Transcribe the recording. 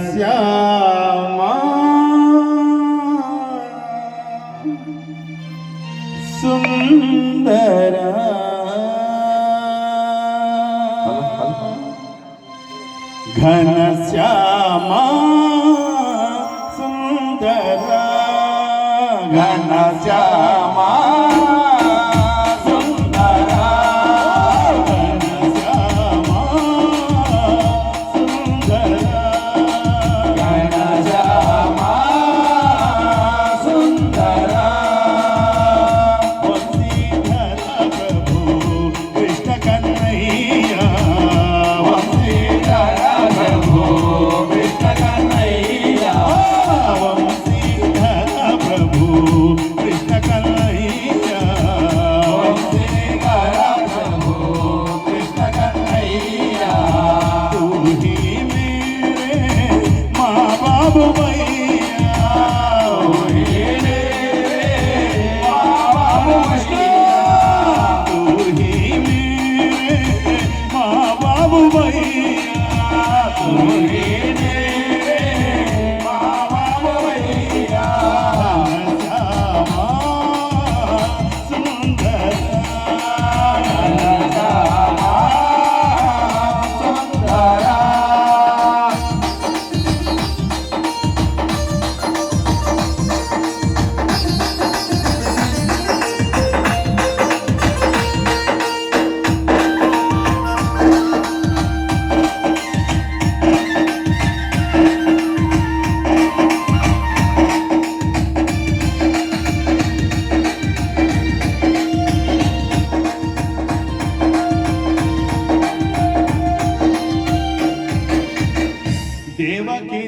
घनश्यामा Sundara घनश्यामा mãe. Devaki